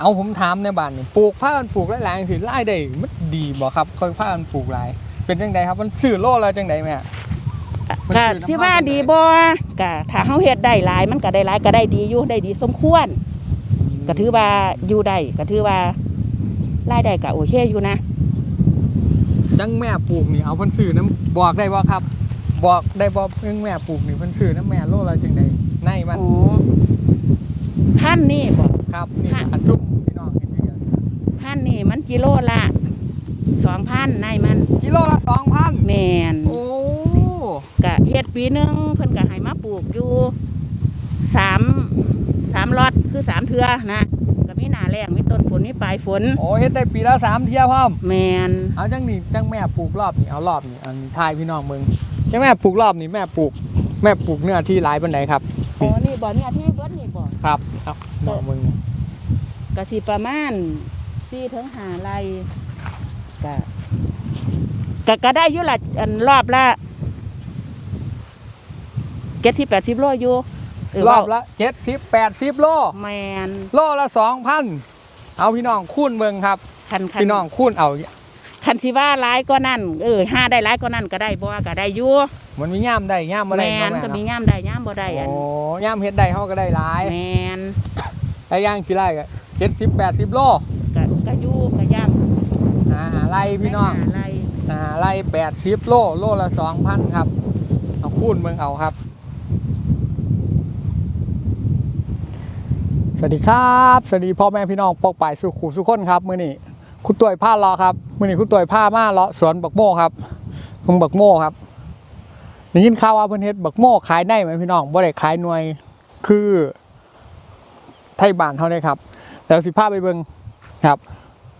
เอาผมถามในบ้านนี่ปลูกผ้ากันปลูกหลายๆสิรายได้มันดีบ่ครับค่อยผ้ากันปลูกหลาย เป็นจังไดครับมันซื้อโลละจังไดแม่มันก็คือน้ำที่ว่านดีบ่ก็ถ้าเฮาเฮ็ดได้หลาย มันก็ได้หลายก็ได้ดีอยู่ได้ดีสมควรก็ถือว่าอยู่ได้ก็ถือว่ารายได้ก็โอเคอยู่นะ จังแม่ปลูกนี่เอาเพิ่นซื้อน้ำบอกได้บ่ครับ บอกได้บ่เพิ่งแม่ปลูกนี่เพิ่นซื้อน้ำแม่โลละจังไดในมันโอ พันนี่บ่ครับนี่ค่ะอันซุ่มพี่น้องเห็นอยู่เดียวพันนี่มันกิโลละ2,000ในมัน กิโลละ2,000แม่นโอ้ก็เฮ็ดปีหนึงเพิ่นก็ให้มาปลูกอยู่สามสามล็อตคือสามเทื่อนะก็มีหน้าแรงมีต้นฝนมีปลายฝนโอ้เฮ็ดได้ปีละสามเที่ยพร้อมแม่นเอาจังนี่จังแม่ปลูกรอบนี่เอารอบนี่อันทายพี่น้องเมืองจังแม่ปลูกรอบนี่แม่ปลูก แม่ปลูกเนื้อที่หลายปานใดครับ อ๋อนี่บ่เนี่ยที่เบิดนี่บ่ครับครับน้องเมืองก็สิประมาณ4ถึง5ไร่ก็ก็ก็ได้อยู่ละอันรอบละ70 80โลอยู่เรอบละ70 80โลแม่นโลละ2,000เอาพี่น้องคูณเมืองครับคันคันพี่น้องคูณเอา คันสิว่าหลายก็นั่นเออห้าได้หลายก็นั่นก็ได้บ่ก็ได้อยู่มันมีย่ามได้ย่ามบ่ได้แมนเนาะก็มีแม่ย่ามได้ย่ามบ่ได้อันโอ้ย่ามเฮ็ดได้เฮาก็ได้หลายแมนไอ้ย่างกี่ไร่ก็70 80โลก็ก็อยู่ก็ย่ามอ่าไร่พี่น้องได้หาไรอ่าไร่80โลโลละ2,000ครับเอาคูณเมืองเอาครับ สวัสดีครับ สวัสดีพ่อแม่พี่น้องปอกป่ายสุขุสุขคนครับมื้อนี้ คุณต่วยผ้ารอครับมื้อนี้คุณต่วยผ้ามาเลาะสวนบักโม่ครับมึงบักโม่ครับได้ยินข่าวว่าเพิ่นเฮ็ดบักโม่ขายได้ไหมพี่น้องบ่ได้ขายหน่วยคือ ไทยบ้านเฮาได้ครับแล้วสิพาไปเบิ่งครับ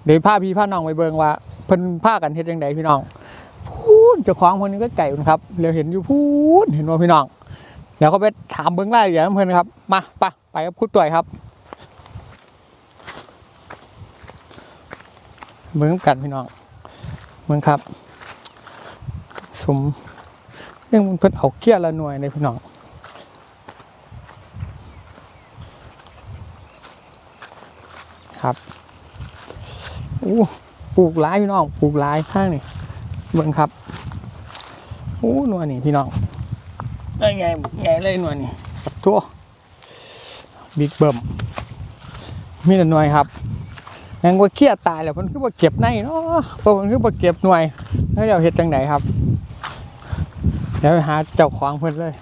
เดี๋ยวพาพี่พาน้องไปเบิ่งว่าเพิ่นพากันเฮ็ดจังไดพี่น้องพูนเจ้าของเพิ่นก็ไก่พุ่นครับเดี๋ยวเห็นอยู่พูนเห็นว่าพี่น้องเดี๋ยวก็ไปถามเบิ่งรายละเอียดเพิ่นครับมาไปไปกับคุณต่วยครับ เบิ่งกันพี่น้องเบิ่งครับสมยังมันเพิ่นเอาเกี้ยละหน่วยเลยพี่น้องครับอู้ปลูกหลายพี่น้องปลูกหลายข้างนี่เบิ่งครับอู้หน่วยนี่พี่น้องได้ไงไงเลยหน่วยนี่ทั่วบิ๊กเบิ่มมีแต่หน่วยครับ ยังว่าเครียดตายแล้วมันคือว่าเก็บในเนาะเพราะมันคือว่าเก็บหน่วยแล้วเดี๋ยวเฮ็ดจังไดครับ เดี๋ยวไปหาเจ้าของเพิ่นเลย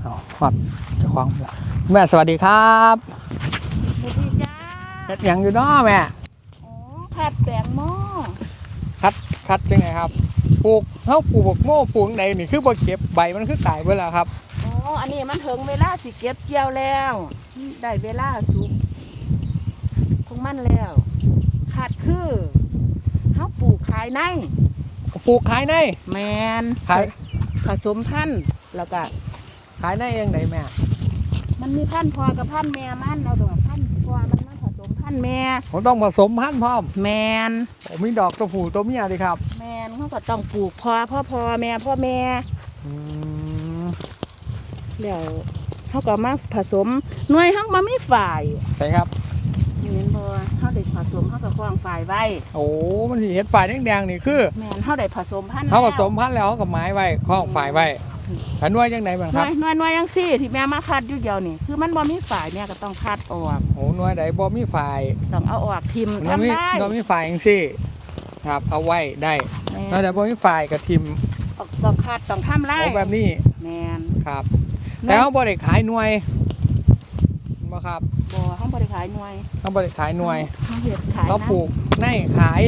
เอาครับเจ้าของเพิ่นละแม่สวัสดีครับสวัสดีจ้าเฮ็ดหยังอยู่เนาะแม่โอ้ผัดแตงโมคัดคัดจังไงครับ ปลูกเฮาปลูกบักโม่ปลูกจั่งใดนี่คือบ่เก็บใบมันคือตายไปแล้วครับ โอ้อันนี้มันถึงเวลาสิเก็บเกี่ยวแล้ว ได้เวลาสุกของมันแล้ว ขาดคือเฮาปลูกขายในปลูกขายในแมนขายผสมพันธุ์แล้วก็ขายในเองไดแม่ มันมีพันธุ์พอกับพันธุ์แม่มันเอาดอกพันธุ์พอมันมาผสมพันธุ์แม่ผมต้องผสมพันธุ์พร้อมแมนผมมีดอกตัวผู้ตัวเมียดิครับ แมนเขาก็ต้องปลูกพอพ่อพอแม่พ่อแม่ อืม เดี๋ยวเขาก็มาผสมหน่วยเขามาไม่ฝ่ายใช่ครับเห็นบ่เขาได้ผสมเขาก็คล้องฝ่ายไว้โอ้มันสิเห็ดฝ่ายแดงๆนี่คือแมนเขาได้ผสมพันธุ์เขาผแล้วสมพันธุ์แล้วเขากับไม้ไว้ข้องฝ่ายไว้อันนวยจังไหนบ้างหคน่รับวยหน่วยหน่วยยังซี่ที่แม่มาคัดอยู่เดียวนี่คือมันบ่มีฝ่ายแม่ก็ต้องคัดออกโอ้หนวยใดบ่มีฝ่ายต้องเอาออกทิมหนวยมีทำได้หนวยมีฝ่ายจังซี่ครับเอาไว้ได้แม่หนวยใดบ่มีฝ่ายกับทิมต้องคัดต้องทำไรโอ้แบบนี้แมนครับ แต่เขาบ่ได้ขายหน่วยบ่ครับบ่ห้องบริขายหน่วยเขาบ่ได้ขายหน่วยเขาเห็ดขายเขาปลูกในขาย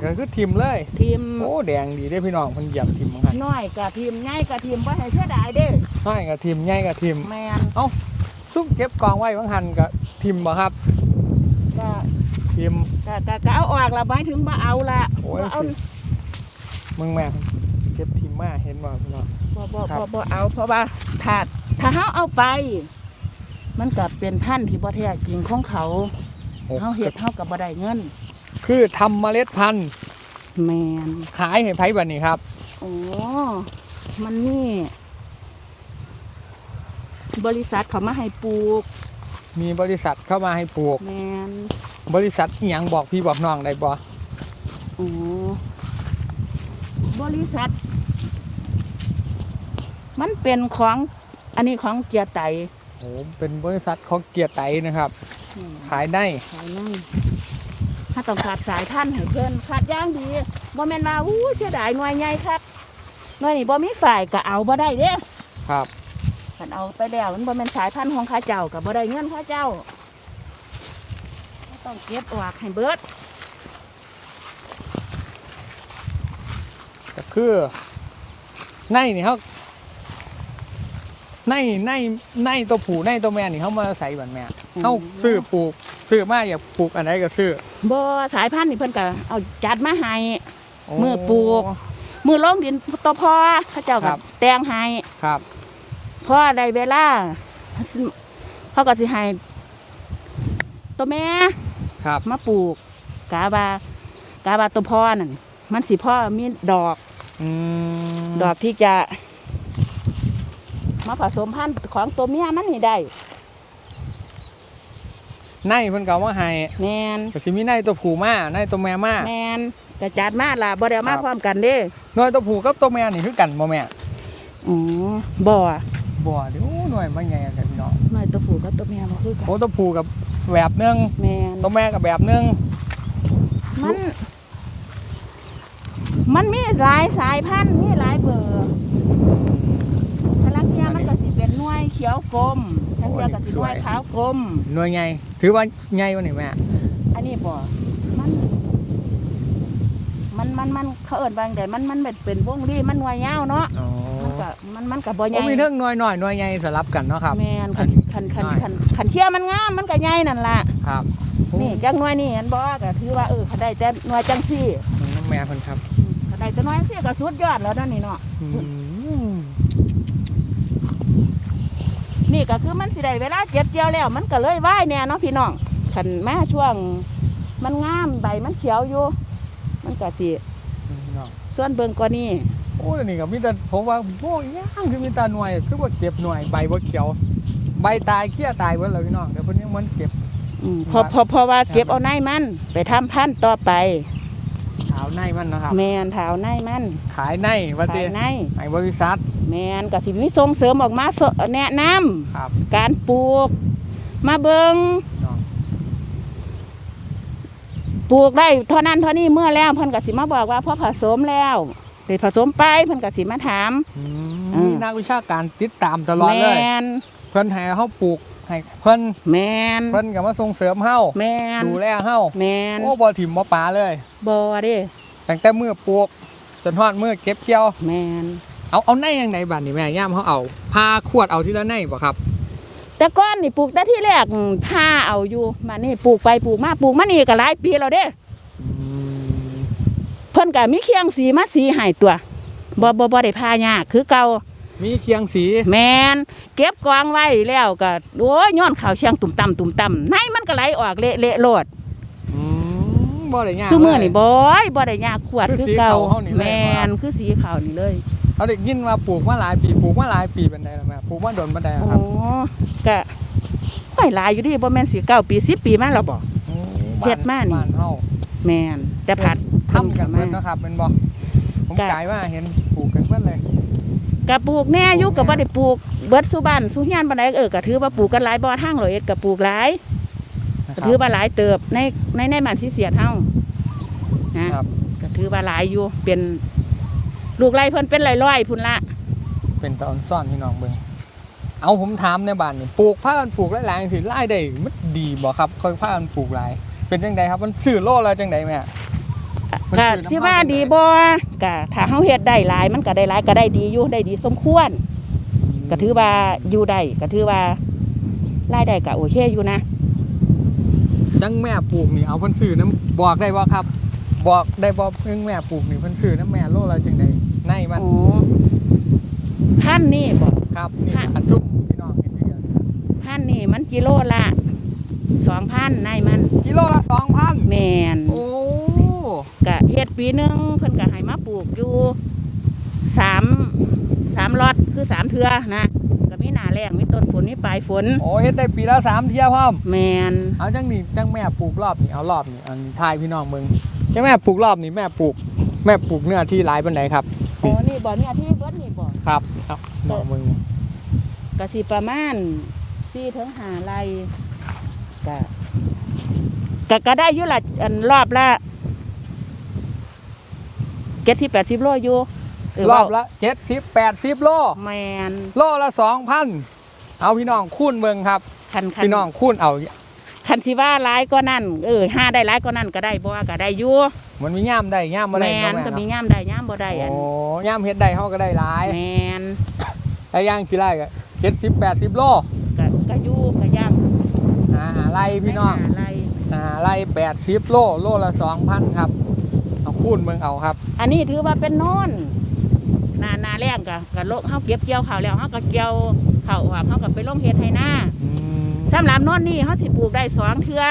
แม่ก็คือทิมเลยทิมโอ้แดงดีได้อพี่น้องเพิ่นเหยียบทิมของกันน้อยกะทิมง่ายกะทิมบ่ให้เสียดายเด้อน้อยกับทิมใหญ่กับทิมแมนซุ่มเก็บกองไว้บางหันกับทิมบ่ครับก็ทิมก็ก็ก็เอาออกละหมายถึงบ่เอาละโอ้ยบ่เอาสิมึงแม่เก็บทิมมาเห็นบ่พี่น้อง บ่บ่ครับ บ่บ่เอา เพราะว่าถ้าถ้าเฮาเอาไป มันก็เป็นพันธุ์ที่บ่แท้จริงของเขาโอ้เฮาเฮ็ดเฮาก็บ่ได้เงินคือทำเมล็ดพันธุ์แมนขายให้ไผบัดนี้ครับ โอ้มันนี่ บริษัทเขามาให้ปลูกมีบริษัทเข้ามาให้ปลูก แมนบริษัทอหยังบอกพี่บอกน้องได้บ่โอ้ บริษัท มันเป็นของอันนี้ของเกียร์ไตโอ้เป็นบริษัทของเกียรติไตนะครับอืมขายได้ขายนั่นถ้าต้องขาดสายท่านให้เพิ่นขาดอย่างดีบ่แม่นว่าอู้เสียดายหน่วยใหญ่ครับหน่วยนี้บ่มีฝ่ายก็เอาบ่ได้เด้ครับคันเอาไปแล้วมันบ่แม่นสายพันธุ์ของข้าเจ้าก็บ่ได้เงินข้าเจ้า ต้องเก็บออกให้เบิด คือในนี่เขาในในในตัวผู้ในตัวแม่นี่เขามาใส่บันแม่เขาซื้อปลูกซื้อมาอยากปลูกอันไหนก็ซื้อบ่สายพันธุ์นี่เพิ่นก็เอาจัดมาให้โอ้มือปลูกมือลงดินตวพอข้าเจ้าครัก็บแต่งให้ครับพอได้เวลาเขาก็สิให้ตัวแม่ครับ มาปลูกกาบากาบาตัวพ่อนั่นมันสิพ่อมีดอกอืม ดอกที่จะ มาผสมพันธุ์ของตัวเมียมันนี่ได้ในเพิ่นก็เอามาให้แมนก็สิมีในตัวผู้มาในตัวแม่มาแมนกระจัดมาล่ะบ่ได้เอามาครับพร้อมกันเด้หน่วยตัวผู้กับตัวแม่นี่คือกันบ่แม่อ๋อบ่บ่เดี๋ยวหน่วยมันใหญ่กันพี่น้องหน่อยตัวผู้กับตัวแม่บ่คือกันโอ้ตัวผู้กับแบบหนึงแมนตัวแม่กับแบบหนึงมัน มันมีหลายสายพันธุ์มีหลายเบอร์พลังเทียมันก็สิเป็นหน่วยเขียวกลมทั้งเทียก็สิหน่วยขาวกลม หน่วยใหญ่ถือว่าใหญ่กว่านี่แม่ อันนี้บ่มัน มันมันมันเขาเอิ้นว่าจั่งใดมันมันเป็นเป็นวงรีมันหน่วยยาวเนาะอ๋อมันก็มันมันก็บ่ใหโอ้ญ่มีเรื่องหน่วยน้อยหน่วยใหญ่สลับกันเนาะครับแม่นคันคันคันน้อยคันคันเทียมันงามมันก็ใหญ่นั่นล่ะครับนี่จังหน่วยนี่เห็นบ่ก็ถือว่าเออเขาได้แต่หน่วยจังซี่น้องแม่เพิ่นครับเขา ได้แต่หน่วยจังซี่ก็สุดยอดแล้วเนาะนี่เนาะอืมนี่ก็คือมันสิได้เวลาเจ็บเจียวแล้ว มันก็เลยว่ายแน่เนาะพี่น้องคันมาช่วง มันงามใบมันเขียวอยู่ มันก็สิพี่น้องส่วนเบิ่งกว่านี้โอ้ยนี่ก็มีแต่ผมว่าโอ้ยย่างคือมีแต่หน่วยคือว่าเก็บหน่วยใบบ่เขียว ใบตายเขี้ยตายเบิดแล้วพี่น้องเดี๋ยวเพิ่นยังมันเก็บอืมเพอพอเพอว่าเก็บเอาในมันไปทำพันธุ์ต่อไป ขาวในมันนะครับ แมนเท้าในมันขายในว่าขาติยในให้บริษัท แมนก็สิมีส่งเสริมออกมาสแนะนำครับ การปลูก มาเบิงพี่น้องปลูกได้เท่านั้นเท่านี้เมื่อแล้วเพิ่นก็สิมาบอกว่าพอผสมแล้วได้ผสมไปเพิ่นก็สิมาถามอืมอืม มีนักวิชาการติดตามตลอดแมเลย นเพิ่นให้เฮาปลูก ให้เพิ่นแมนเพิ่นก็มาส่งเสริมเฮาแมนดูแลเฮาแมนโอ้บ่ถิ่มบ่ปลาเลยบ่เด้ตั้งแต่มือปลูก จนฮอดมือเก็บเกี่ยวแมนเอาเอาในยังไงบัดนี่แม่ย่ามเขาเอาพาขวดเอาทีละในบ่ครับ แต่ก้อนนี่ปลูกแต่ที่แรกผ้าเอาอยู่มานี่ปลูกไปปลูกมาปลูกมานี่ก็หลายปีแล้วเด้เพิ่นก็มีเคียงสีมาสีให้ตัวบ่บ่บ่ได้พายากคือเก่า มีเคียงสีแมนเก็บกองไว้แล้วก็โอ้ยย้อนข้าวเชียงตุ่มต่ำตุ่มต่ำในมันก็ไหลออกเละเละโลดอืมบ่ได้ยากซุมื้อนี่เลยบ่อยบ่ได้ยากขวดคือคือสีเก่าขาวเฮานี่เลยแมบ่ครับนคือสีขาวนี่เลยเอาได้ยินว่าปลูกมาหลายปีปลูกมาหลายปีเป็นไดล่ะแม่ปลูกมาโดนบันไดอะโอ้ครับก็ไม่หลายอยู่ดิบ่แม่นสิเก้าปี10ปีมาแล้วบ่โอ้เฮ็ดมานี่บ้านเฮาแมนแต่ผัดทำกันมาเพิ่นเนาะครับเป็นบ่ผมก็กลายว่าเห็นปลูกกันเพิ่นเลย ก็ปลูกแน่อยู่ก็บ่ได้ปลูกเบิดสุบ้านสุเฮียนปานใดเออก็ถือว่าปลูกกันหลายบ่ทางร้อยเอ็ดก็ปลูกหลายนะคก็รับถือว่าหลายเติบในในในบ้านสิเสียดเฮานะครับก็ถือว่าหลายอยู่เป็นลูกไรเพิ่นเป็นร้อยๆพุ่นละเป็นตอนซ่อนพี่น้องเบิ่งเอาผมถามในบ้านนี่ปลูกผ้ากันปลูกหลายๆจังซี่รายได้มันดีบ่ครับค่อยผ้ากันปลูกหลายเป็นจังไดครับมันซื้อโลละจังไดแม่มัน ก็คือน้ำที่ว่ามันดีบ่ก็ถ้าเฮาเฮ็ดได้หลาย มันก็ได้หลายก็ได้ดีอยู่ได้ดีสมควรก็ถือว่าอยู่ได้ก็ถือว่ารายได้ก็โอเคอยู่นะจังแม่ปลูกนี่เอาเพิ่นซื้อน้ำบอกได้บ่ครับ บอกได้บ่เพิ่งแม่ปลูกนี่เพิ่นซื้อน้ำแม่โลละจังไดในมันอ๋อพันนี่บ่ครับนี่ค่ะอันซุปพี่น้องเห็นอยู่เดียวพันนี่มันกิโลละ2,000ในมัน กิโลละ2,000แม่นโอ้ ก็เฮ็ดปีหนึงเพิ่นก็ให้มาปลูกอยู่สามสามล็อตคือสามเทือนะก็มีหน้าแรงมีต้นฝนมีปลายฝนโอ้เฮ็ดได้ปีละสามเที่ยพร้อมแมนเอาจังนี่จังแม่ปลูกรอบนี่เอารอบนี่อันนี้ทายพี่น้องเมืองจังแม่ปลูกรอบนี่แม่ปลูก แม่ปลูกเนื้อที่หลายปานใดครับโอ้นี่บ่เนี่ยที่เบิดนี่บ่ครับครับน้องเมืองก็สิประมาณ4ถึง5ไร่ก็ก็ก็ได้อยู่ละอันรอบละ 70 80โลอยู่เรอบละเจ็ดสิบแปดสิบโลแมนโลละสองพันเอาพี่น้องคูณเมืองครับคันคันพี่น้องคูณเอาคันสิว่าหลายก็นั่นเออห้าได้หลายก็นั่นก็ได้บ่ก็ได้อยู่มันมีย่ามได้ย่ามบ่แมได้นเนาะก็มีแม่ย่ามได้ย่ามบ่ได้อันโอ้ย่ามเฮ็ดได้เฮาก็ได้หลายแมนไอ้ย่างกี่ไร่ก็เจ็ดสิบแปดสิบโลก็ก็อยู่ก็ย่ามอ่าไร่พี่น้องได้หาไรอ่าไร่แปดสิบโลโลละสองพันครับ เอาคูณเมืองเอาครับ อันนี้ถือว่าเป็นโน่นหนาหนาแรงก็ก็โลกเฮาเก็บเกี่ยวข้าวแล้วเฮาก็เกี่ยวข้าวออกเฮาก็ไปลงเฮ็ดให้หน้าอืมสำหรับโน่นนี่เฮาสิปลูกได้สองเทื่อ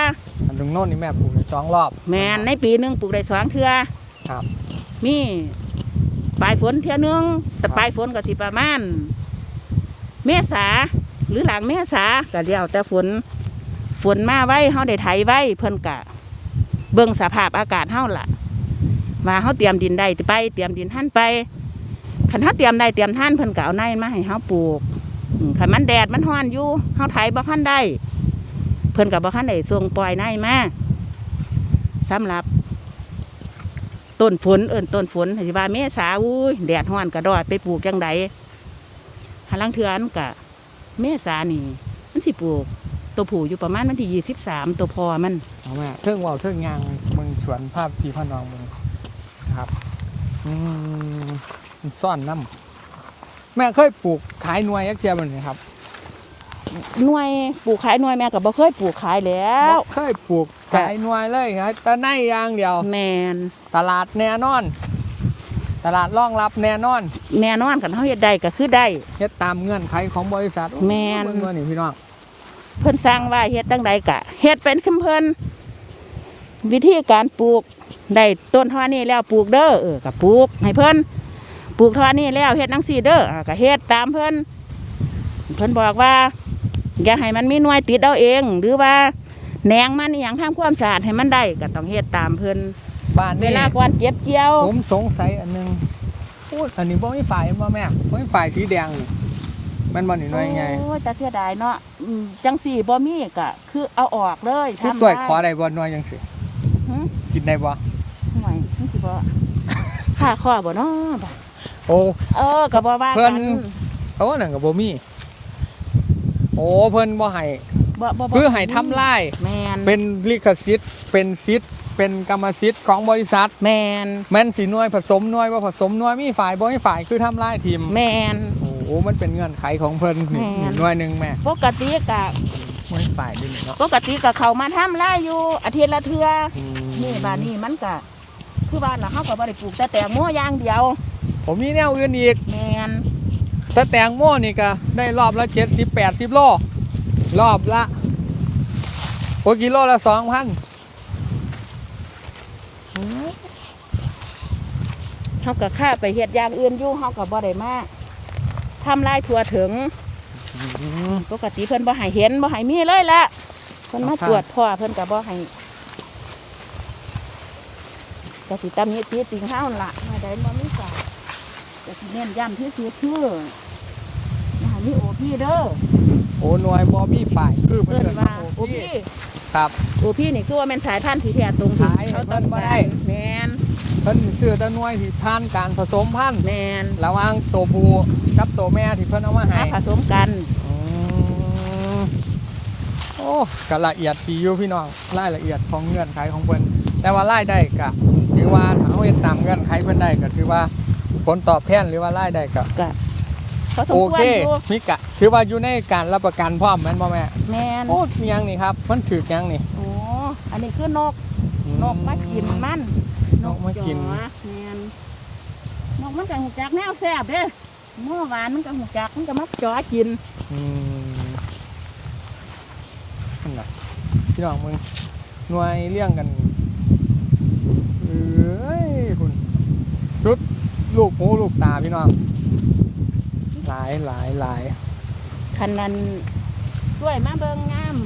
อันตรงโน้นนี่แม่ปลูกได้สองรอบ แมนในปีหนึงปลูกได้สองเทื่อครับ มีปลายฝนเทื่อหนึงแต่ครับปลายฝนก็สิประมาณเมษาหรือหลังเมษาก็เดียวแต่ฝนฝนมาไว้เฮาได้ไถไว้เพิ่นกะ เบิ่งสภาพอากาศเฮาล่ะ ว่าเฮาเตรียมดินได้ไป เตรียมดินท่านไปคันเฮาเตรียมได้เตรียมท่านเพิ่นก็เอาในมาให้เฮาปลูกอืมคันมันแดดมันร้อนอยู่เฮาไถบ่คันได้ เพิ่นก็บ่คันได้ส่งปล่อยในมาสำหรับ ต้นฝนเอิ้นต้นฝนสิว่าเมษาอุ้ยแดดร้อนกระดอดไปปลูกจังไดหาลังเทือนกะเมษานี่มันสิปลูกตัวผู้อยู่ประมาณวันที่ยี่สิบสามตัวพอมันเอาแม่เทิงว่าเทิงยางมืองสวนภาพพี่พ่อน้องเมื องครับ อืมมันซ่อนน้ำแม่เคยปลูกขายหน่วยยักษ์เทียบมันไหมครับหน่วยปลูกขายหน่วยแม่ก็บ่เคยปลูกขายแล้วบ่เคยปลูกขายหน่วยเลยครับแต่ในอย่างเดียว แมนตลาดแน่นอน ตลาดรองรับแน่นอน แน่นอนกันเฮาเฮ็ดได้ก็คือได้เฮ็ดตามเงื่อนไขของบริษัทแม่นเบิ่งว่านี่พี่น้องเพิ่นสร้างว่าเฮ็ดจังใดกะเฮ็ดเป็นคือเพิ่นวิธีการปลูก ได้ต้นเท่านี้แล้วปลูกเด้อเออก็ปลูกให้เพิ่นปลูกเท่านี้แล้วเฮ็ดจังซี่เด้ออ่าก็เฮ็ดตามเพิ่นเพิ่นบอกว่า อย่าให้มันมีหน่วยติดเอาเอง หรือว่าแหนงมันอหย่างทำความสะอาดให้มันได้ก็ต้องเฮ็ดตามเพิ่นบ้านเวนี้ลาก่อนเก็บเกี่ยว ผมสงสัยอันหนึงพูดอันนี้บ่มีฝ่ายบ่แม่บ่มีฝ่ายสีแดงนี่มันบ่นี่หน่วยไงโอ้ยจะเสียดายเนาะอืมจังสี่บ่มีก็คือเอาออกเลยผู้ทำตัวยได้ขอได้บ่หน่วยจังซี่หึกินได้บ่หน่อยมันสิ บ่ค่าข้อบ่เนาะบ่โอ้ เออก็บ่ว่าเพิ่กันน โอ้นั่นก็บ่มีโอ้เพิ่นบ่ให้บ่บ่บ่คือให้ทำลาย แม่นเป็นลิขสิทธิ์เป็นสิทธิ์เป็นกรรมสิทธิ์ของบริษัท แม่นแม่นสิหน่วยผสมหน่วยว่าผสมหน่วยมีฝ่ายบ่มีฝ่ายคือทำลายทีมแม่นโอ้โหมันเป็นเงื่อนไขของเพิ่นนี่แม่น หน่วยหนึงแม่ปกติก็บ่มีฝ่ายด้วยนี่เนาะปกติก็เข้ามาทำลายอยู่อาทิตย์ละเทื่ออืมนี่บ้านนี้มันก็ คือบ้านน่ะเฮาก็บ่ได้ปลูกแต่แตงโมอย่างเดียวผมมีแนวอื่นอีกแม่นแต่แตงโมนี่ก็ได้รอบละ70 80โลรอบละโอ้กิโลละ2,000เฮาก็ค่าไปเฮ็ดอย่างอื่นอยู่เฮาก็บ่ได้มาทำลายทั่วถึงอืมปกติเพิ่นบ่ให้เห็นบ่ให้มีเลยละเพิ่นมาครับตรวจพ่อเพิ่นก็บ่ให้ ก็สิตำหนิติติงเฮานั่นล่ะว่าใดบ่มีสาก็สิเน้นย้ำที่สุดคืออย่าให้มีโอพี่เด้อโอ้หน่วยบ่มีฝ่ายคือเพิ่เพิ่นนเอิ้นว่าว่าโอโอพี่พี่ครับ โอพี่นี่คือว่าแม่นสายพันธุ์ที่แท้ตรงที่ขายให้เขาเพิ่ต้องนบ่กาได้รแม่นเพิ่นซื้อแต่หน่วยที่ผ่านการผสมพันธุ์แม่นระหว่างตัวผู้กับตัวแม่ที่เพิ่นเอามาให้มาผสมกัน อืมโอ้ก็ละเอียดดีอยู่พี่น้องรายละเอียดของเงื่อนไขของเพิ่นแต่ว่ารายได้ก็ ถือว่าถ้าเฮาเฮ็ดตามเงื่อนไขเพิ่นได้ก็ถือว่าผลตอบแทนหรือว่ารายได้ก็ก็เขาสมโอควเครอยู่มีกะถือว่าอยู่ในการรับประกันพร้อมแม่นบ่แม่แม่นโอ้มีหยังนี่ครับมันถูกหยังนี่โอ้อันนี้คือนก นกมากินมันนกมากิน จ๋อแม่นนกมันก็หูจักแนวแซ่บเด้เมื่อวานมันก็หูจักมันก็มาจ่อกินอืมนั่นน่ะพี่น้องมึงหน่วยเลี้ยงกันเอ้ยคุณชุดลูกหูลูกตาพี่น้องหลายหลายหลายคันนั้นด้วยมาเบิ่งงาม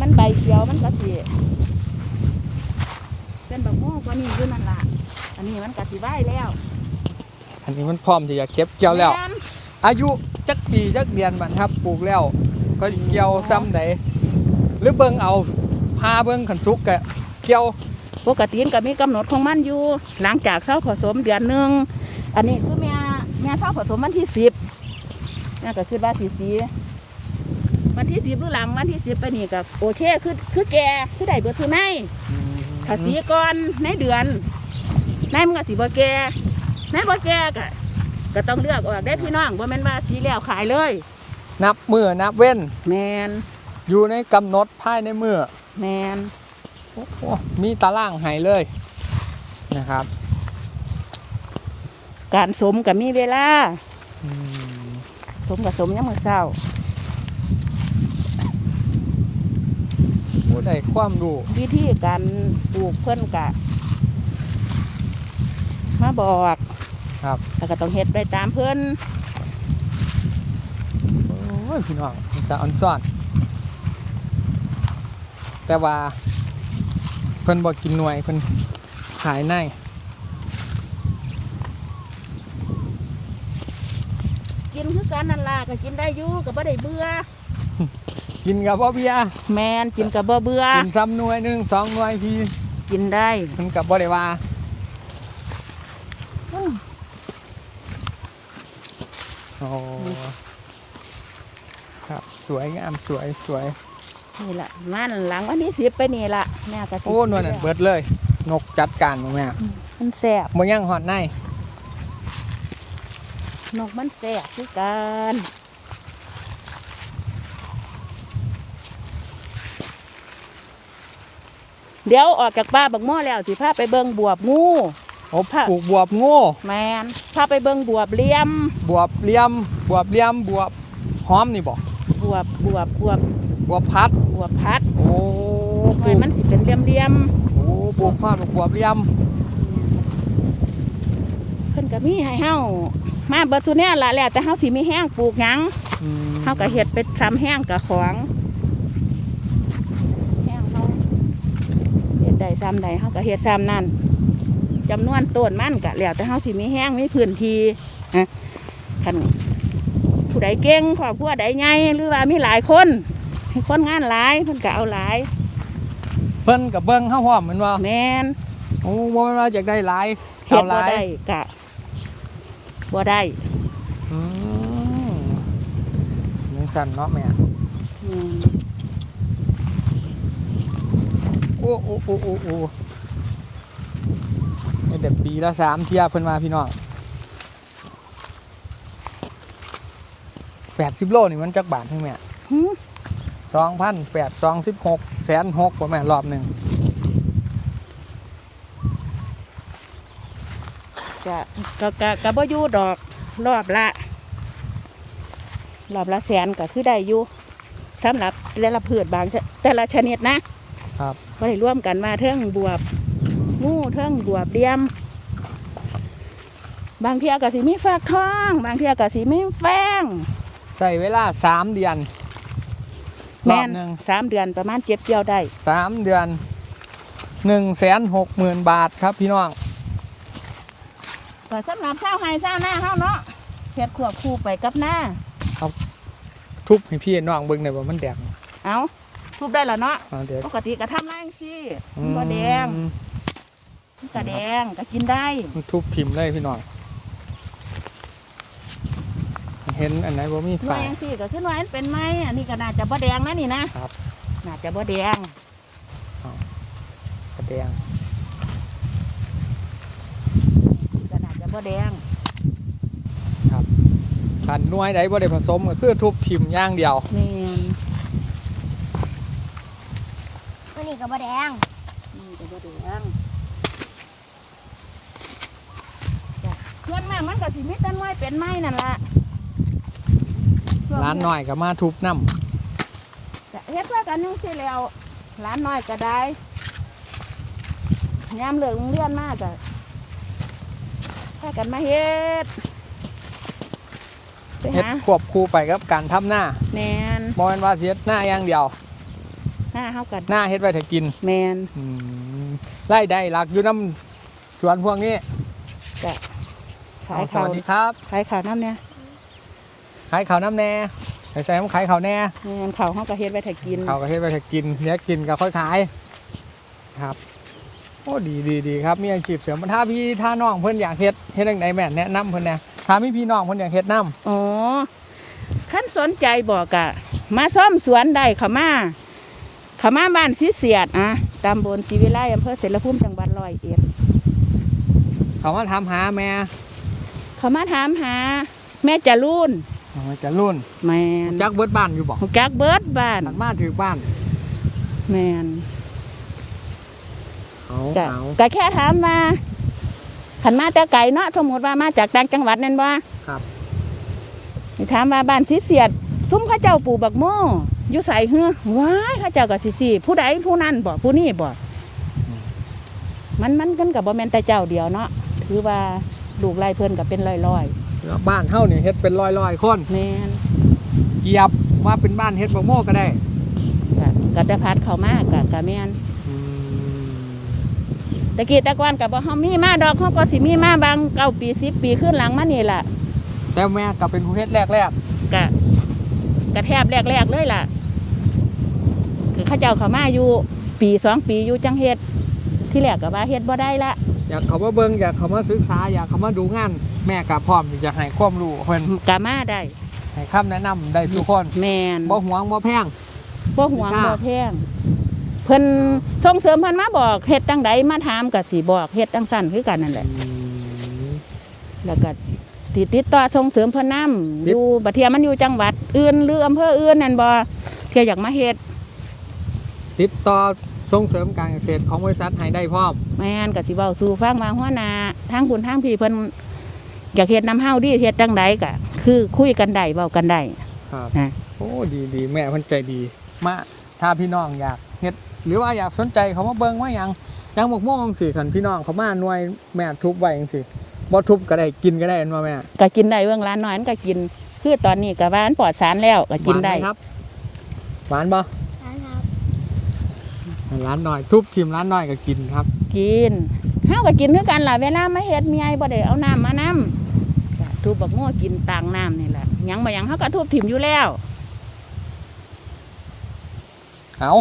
มันใบเขียวมันก็สิเป็นบักโม่กว่านี้อยู่นั่นล่ะ อันนี้มันก็สิไหวแล้ว อันนี้มันพร้อมที่จะเก็บเกี่ยวแล้วม่นอายุจักปีจักเดือนบัดครับปลูกแล้วก็เกี่ยวซ้ำใดหรือเบิ่งเอาพาเบิ่งขันสุกกะเกี่ยว ปกติมันก็มีกำหนดของมันอยู่ หลังจากเศร้าผสมเดือนหนึ่งอันนี้คือแม่แม่เศร้าผสมวันที่สิบนั่นก็คือว่าสีสีวันที่สิบหรือหลังวันที่สิบไปนี่ก็โอเคคือคือแกคือได้เบิดคือในถ้าสีก่อนในเดือนในมันก็สีบ่แกในบ่แกก็ก็ต้องเลือกออกได้พี่น้องบ่แม่นว่าสีแล้วขายเลย นับมือนับเว้นแมนอยู่ในกำหนดภายในมือแมนโอ้โห มีตารางให้เลยนะครับ การสมก็มีเวลาอืมสมกับสมยามมื้อเช้าผู้ใดความรู้วิธีการปลูกเพิ่นกะ มาบอกครับแล้วก็ต้องเฮ็ดไปตามเพิ่นโอ้ยพี่น้องมันจะอ่อนซ่อน แต่ว่าเพิ่นบอกกินหน่วยเพิ่นขายในกินคือกันนั่นล่ะก็กินได้อยู่ก็บ่ได้เบื่อกินกับพ่อเบียร์แมนกินก็บ่เบื่อกินซ้ำหน่วยหนึ่งสองหน่วยพี่กินได้เพิ่นกับบ่ได้ว่าอื้อโอ้ครับสวยงามสวยสวย นี่ล่ะมันหลังวันที่สิบไปนี่ล่ะแม่ก็สิโอ้หน่วยนั่นเบิดเลย นกจัดการบ่แม่มันแซ่บบ่ยังหอดในนกมันแซ่บคือกันเดี๋ยวออกจากป่าบักหม้อแล้วสิพาไปเบิ่งบวบงูโอ้ค่ะปลูกบวบโง่แมนพาไปเบิ่งบวบเลี้ยม บวบเลี่ยม บวบเลี่ยม บวบหอมนี่บ่บวบบวบบวบ บวบพัดบวบพัดโอ้หน่อยมันสิเป็นเลี่ยมเลี่ยมโอ้ปลูกพัดบวบเลี่ยมๆเพิ่นก็มีให้เฮามาเบิดซุเนี่ยละแล้วแต่เฮาสิมีแห้งปลูกหยังอืมเฮาก็เฮ็ดไปทำแห้งกับของแห้งเฮาเฮ็ดได้ซ้ำใดเฮาก็เฮ็ดซ้ำนั่นจำนวนต้นมันก็แล้วแต่เฮาสิมีแห้งมีพื้นที่ฮะคันผู้ใดเก่งครอบครัวใดใหญ่หรือว่ามีหลายคนให้ คนงานหลายเพิ่นก็เอาหลาย เพิ่นกับเบิ่งเฮาพร้อมแม่นบ่แม่นโอ้บ่แม่นว่าอยากได้หลายเฮ็เอาดหบ่ลายได้กะบ่ได้อืมยังสั่นเนาะแม่อืมโอ้โอ้โอ้โอ้โอ้ไอ้เด็บปีละสามเที่ยเพิ่นมาพี่น้องแปดสิบโลนี่มันจักบาทใช่ไหมหึ สองพันแปดสองสิบหกแสนหกประมาณรอบหนึ่งกะกะกะกะบ่อยู่ดอกรอบละ รอบละแสนก็คือได้อยู่สำหรับแต่ละพืชบางชะแต่ละชนิดนะครับบ่ได้ร่วมกันมาเทิงบวบงูเทิงบวบเดียม บางเที่ยก็สิมีฟักทอง บางเที่ยก็สิมีแฟ้งใส่เวลาสามเดือน รแม่อบนหนึ่งสามเดือนประมาณเจ็บเกี่ยวได้สามเดือนหนึ่งแสนหกหมื่นบาทครับพี่น้องก็สำหรับเช้าไห้เช้าหน้าเฮาเนาะเฮ็ดควบคู่ไปกับหน้าทุบให้พี่น้องเบิ่งหน่อยว่ามันแดงเอาทุบได้แล้วเนาะเอาเดี๋ยวปกติก็ทำแรงสิมันบ่แดงอืมมันก็แดงก็กินได้มันทุบทิมเลยพี่น้อง เห็นอันไหนว่ามีหน่ฝาวยจังสิก็คือหน่วยมันเป็นไม้อันนี้ก็น่าจะบ่แดงนะนี่นะครับ น่าจะบ่แดงกระแดงก็น่าจะบ่แดงขันหน่วยใดบ่ได้ผสมก็คือทุบทิมอย่างเดียว นี่นตัวนี้ก็บะแดงนี่ก็บ่แดงจ้ะส่วนมากมันก็สิมีแต่หน่วยเป็นไม้นั่นล่ะส่ว ร้านหน่อยก็มาทุบน้ก็เฮ็ดเพื่อกันนึงสิแล้วร้านน้อยก็ได้ยามเลิกโรงเรียนมาก็พากันมาเฮ็ดไปเฮ็ดหาควบคู่ไปกับการทำหน้าแมนบ่แม่นว่าสิเฮ็ดหน้าอย่างเดียว หน้าเฮากันหน้าเฮ็ดไว้ถ้ากิน แมนอืมรายได้หลักอยู่น้ำสวนพวกนี้จะขายสข้าววัสดีครับขายข้าวน้ำเนี่ย ขายข้าวน้ำแน่ใส่ใส่น้ำขายข้าวแน่แมนข้าวเฮาก็เฮ็ดไว้ถ้ากินข้าวก็เฮ็ดไว้ถ้ากินเนี้ยกินก็ค่อยขายครับโอ้ดีดีดีครับมีอาชีพเสริมถ้าพี่ถ้าน้องเพิ่นอยากเฮ็ดเฮ็ดจังไดแม่แนะนำเพิ่นแหน่ถ้ามีพี่น้องเพิ่นอยากเฮ็ดนํอ๋อขั้นสนใจบอกกะมาซ่อมสวนได้เขามาเขามาบ้านสิเสียดอะตำบลศรีวิไลอำเภอเสรภูมิจังหวัดร้อยเอ็ดเขามาถามหาแม่เขามาถามหา แม่จะรุ่น อ๋อจะรุ่นแมนจักเบิดบ้านอยู่บ่ฮู้จักเบิดบ้านหันมาถือบ้านแมนเอากะเอากะแค่ถามว่าขันมาแต่ไก่เนาะสมมติว่ามาจากต่างจังหวัดนั่นว่าครับถามว่าบ้านสิเสียด ซุ้มเข้าเจ้าปลูกบักโม่อยู่ใส่เฮือว้ายเข้าเจ้ากับสิสีผู้ใดผู้นั้นบ่ผู้นี้บ่มันมันกันกับบ่แม่นแต่เจ้าเดียวเนาะถือว่าลูกไล่เพิ่นกับเป็นร้อยแล้ว บ้านเฮานี่เฮ็ดเป็นร้อยๆคนๆแม่นเหยียบว่าเป็นบ้านเฮ็ดบ่โม่ก็ได้กะกะแต่พัดเข้ามากะกะแม่นอืมตะกี้ตะกอนกับบ่เฮามีมาดอกเฮาก็สิมีมาบางเก้าปี10ปีขึ้นหลังมานี่ล่ะแต่แม่ก็เป็นผู้เฮ็ดแรกกะกะแทบแรกๆเลยล่ะคือเข้าเจ้าเขามาอยู่ปีสองปีอยู่จังเฮ็ดที่แรกก็ว่าเฮ็ดบ่ได้ละๆอยากเขามาเบิ่งอยากเขามาศึกษาอยากเขามาดูงาน แม่ก็พร้อมที่จะให้ความรู้เพิ่นกะมาได้ให้คำแนะนำได้ทุกคนแมนบ่หวงบ่แพง บ่หวงวิชา บ่แพงเพิ่นส่งเสริมเพิ่นมาบอกเฮ็ดจังใดมาถามก็สิบอกเฮ็ดจังซั่นคือกันนั่นแหละ แล้วก็ติดติดต่อส่งเสริมเพิ่นนํอยู่บัดเทียมันอยู่จังหวัดอื่นหรืออำเภออื่นนั่นบ่เที่ยอยากมาเฮ็ดติดต่อส่งเสริมการเกษตรของบริษัทให้ได้พร้อมแม่นก็สิเว้าสู่ฟังว่าหัวหน้าทางคุณทางพี่เพิ่น อยากเฮ็ดนํเฮาดีเฮ็ดจังใดก็คือคุยกันได้เว้ากันได้ครับนะโอ้ดีดีแม่เพิ่นใจดี มาถ้าพี่น้องอยากเฮ็ดหรือว่าอยากสนใจเขามาเบิ่งว่าหยังยังบกม่วงสิคันพี่น้องเขามาหน่วยแม่ทุบไว้จังซี่บ่ทุบก็ได้กินก็ได้เห็นบ่แม่ก็กินได้เบื้องร้านน้อยมันก็กิน คือตอนนี้ก็หวานปลอดสารแล้วก็กินได้หวาหมครับหวานบ่นะครับร้านน้อยทุบทีมร้านน้อยก็กินครับ กินเฮาก็กินคือกันล่ะเวลามาเฮ็ดเมียบ่ได้เอาน้ำมานำ ทุบบักโม่กินต่างน้ำนี่แหละหยังบ่หยังเฮาก็ทุบถิ่มอยู่แล้ว เอา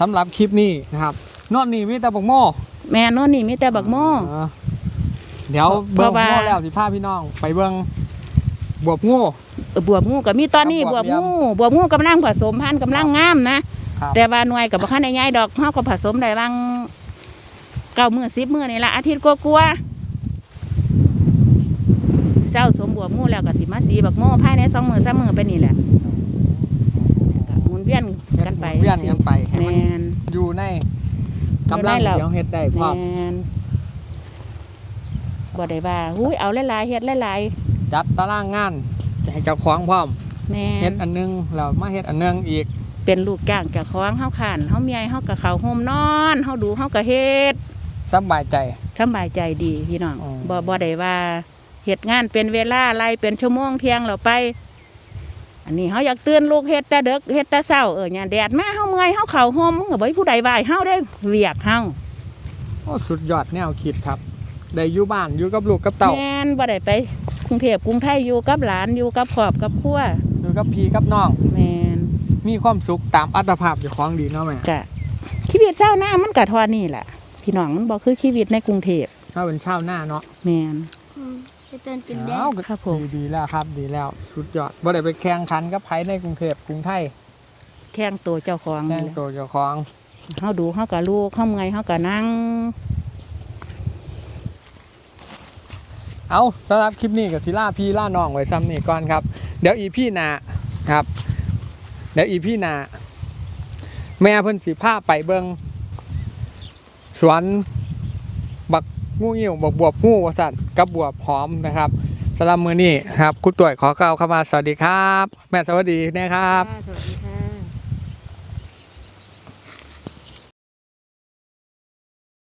สำหรับคลิปนี้นะครับนอกนี้มีแต่บักโม่แม่โน่นนี่มีแต่บักโม่อ่าเดี๋ยวเพเบิ่งราะว่าโม่แล้วสิพาพี่น้อง ไปเบิ่งบวบโง่เออบวบงูก็มีตอนนี้ครับบบววบบงูเลี้ยงบวบงูกำลังผสมพันธุ์กำลังงามนะ ครับ แต่ว่าหน่วยก็บ่คันได้ใหญ่ดอกเฮาก็ผสมได้บางเก้ามื้อ10มื้อนี่ละอาทิตย์กว่าๆเศร้าสม บวบงูแล้วก็สิมาสีบักโม่ภายใน2มื้อ3มื้อไปนี่แหละก็หมุนเวียนกันไปเวียนกันไปให้แมมันน อยู่ในกำลังอยู่ในเรา เดี๋ยวเฮ็ดได้พร้อมแมนบ่ได้ว่าหุ้ยเอาหลายๆเฮ็ดหลายจัดตารางงานจะให้เจ้าของพร้อมๆแมเฮ็นดอันหนึงแล้วมาเฮ็ดอันหนึงอีกเป็นลูกจ้างเจ้าของเฮาขานเฮาเมียเฮากับเขาโฮมนอนเฮาดูเฮาก็เฮ็ดสบายใจ สำบายใจดีพี่น้องอ๋อ บ่บ่ได้ว่า เฮ็ดงานเป็นเวลาอะไรเป็นชั่วโมงเที่ยงเราไป อันนี้เฮาอยากตื่นลูกเฮ็ดแต่ดึกเฮ็ดแต่เช้าเออเนี่ยแดดมาเฮาเมื่อยเฮาเข้าโฮมมันก็บ่มีผู้ใดว่าให้เฮาเด้เวียกเฮาโอ้สุดยอดแนวคิดครับได้อยู่บ้านอยู่กับลูกกับเต่าแม่นบ่ได้ไปกรุงเทพกรุงไทยอยู่กับหลานอยู่กับครอบกับครัวอยู่กับพี่กับน้องแม่นมีความสุขตามอัตภาพเจ้าของดีเนาะแม่กะชีวิตเช้าหน้ามันกะทอนี่แหละพี่น้องมันบอกคือชีวิตในกรุงเทพถ้าเป็นชาวนาเนาะแมน อืมไปเตือนกินแดเอางก็ครับผม ดีดีแล้วครับดีแล้วสุดยอดบ่ได้ไปแข่งขันกับไผในกรุงเทพกรุงไทยแข่งตัวเจ้าของแข่งนี่แหละตัวเจ้าของเฮาดูเฮากับลูกเฮาเมื่อยเฮากับนั่ง เอาสำหรับคลิปนี้กับศิล่าพี่ล่าน้องไว้ซ้ำนี่ก่อนครับ เดี๋ยวอีพี่นาครับ เดี๋ยวอีพี่นาแม่เพิ่นสิพาไปเบิงสวนบัก งูเหี้ยวบวบบวบงูวสันกับบวบหอมนะครับสำหรับมือนี้ครับคุณต่วยขอกล่าวคำว่าสวัสดีครับ แม่สวัสดีนะครับ สวัสดีค่ะ